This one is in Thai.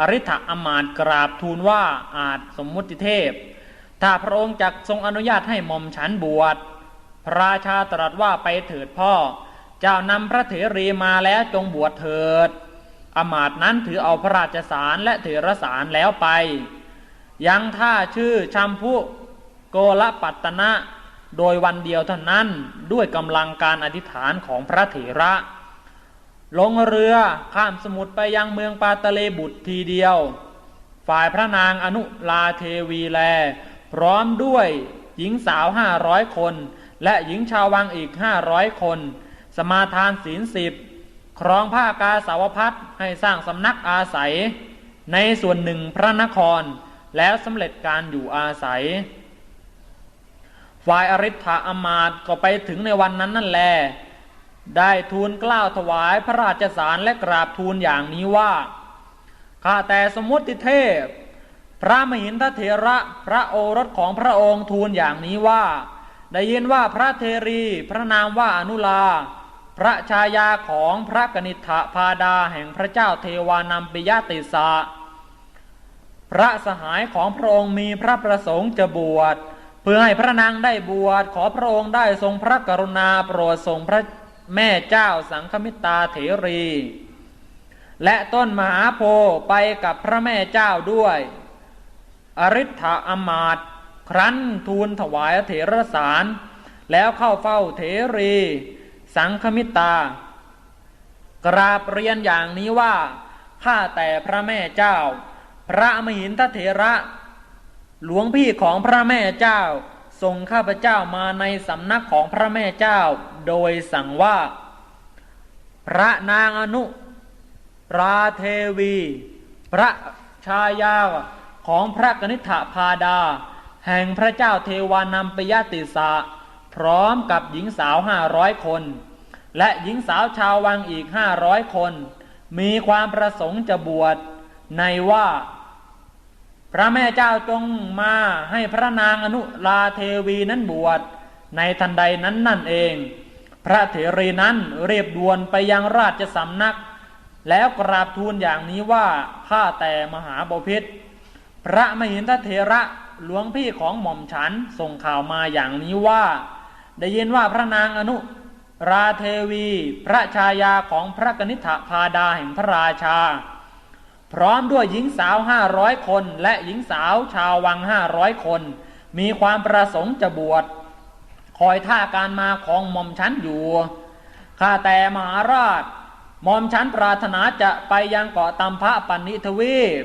อริ t อมาตย์กราบทูลว่าอาจสมมุติเทพ ถ้าพระองค์จักทรงอนุญาตให้หม่อมฉันบวช พระราชาตรัสว่าไปเถิดพ่อ เจ้านำพระเถรีมาแล้วจงบวชเถิด อมาตย์นั้นถือเอาพระราชสารและเถรสารแล้วไป ยังท่าชื่อชัมพุโกลปัตตนะ โดยวันเดียวเท่านั้นด้วยกำลังการอธิษฐานของพระเถระ ลงเรือข้ามสมุทรไปยังเมืองปาตะเลบุตรทีเดียว ฝ่ายพระนางอนุลาเทวีแล พร้อมด้วยหญิงสาวห้าร้อยคน และหญิงชาววังอีกห้าร้อยคน สมาทานศีลสิบครองผ้ากาสาวพัดให้สร้างสำนักอาศัย ในส่วนหนึ่งพระนครแล้วสำเร็จการอยู่อาศัย ฝ่ายอริ t อมาตก็ไปถึงในวันนั้นนั่นแล ได้ทูลกล้าวถวายพระราชสารและกราบทูลอย่างนี้ว่าข้าแต่สมมติเทพ พระมหินทเถระพระโอรสของพระองค์ทูลอย่างนี้ว่า ได้ยินว่าพระเทรีพระนามว่าอนุลา พระชายาของพระกนิษฐพาดาแห่งพระเจ้าเทวานัมปิยติสาพระสหายของพระองค์มีพระประสงค์จะบวช เพื่อให้พระนางได้บวชขอพระองค์ได้ทรงพระกรุณาโปรดทรงพระ แม่เจ้าสังฆมิตาเถรี และต้นมหาโพไปกับพระแม่เจ้าด้วย อริ t อมาตย์ครั้นทูลถวายเถรสาร แล้วเข้าเฝ้าเถรี สังฆมิตา กราบเรียนอย่างนี้ว่าข้าแต่พระแม่เจ้า พระมหินทเถระ หลวงพี่ของพระแม่เจ้า ส่งข้าพเจ้ามาในสำนักของพระแม่เจ้า โดยสั่งว่า พระนางอนุราเทวี พระชายาของพระกนิษฐพาดา แห่งพระเจ้าเทวานัมปยติสาพร้อมกับหญิงสาวห้าร้อยคน และหญิงสาวชาววังอีกห้าร้อยคน มีความประสงค์จะบวชในว่า พระแม่เจ้าจงมาให้พระนางอนุลาเทวีนั้นบวชในทันใดนั้นนั่นเอง พระเถรีนั้นเรียบด่วนไปยังราชสำนัก แล้วกราบทูลอย่างนี้ว่าข้าแต่มหาบพิษพระมหินทเถระหลวงพี่ของหม่อมฉันส่งข่าวมาอย่างนี้ว่า ได้ยินว่าพระนางอนุราเทวี พระชายาของพระกนิษฐาพาดาแห่งพระราชา พร้อมด้วยหญิงสาวห้าร้อยคน และหญิงสาวชาววังห้าร้อยคน มีความประสงค์จะบวชคอยท่าการมาของหม่อมชันอยู่ ข้าแต่มหาราชหม่อมชันปรารถนาจะไปยังเกาะตัมพะปันนิทวีป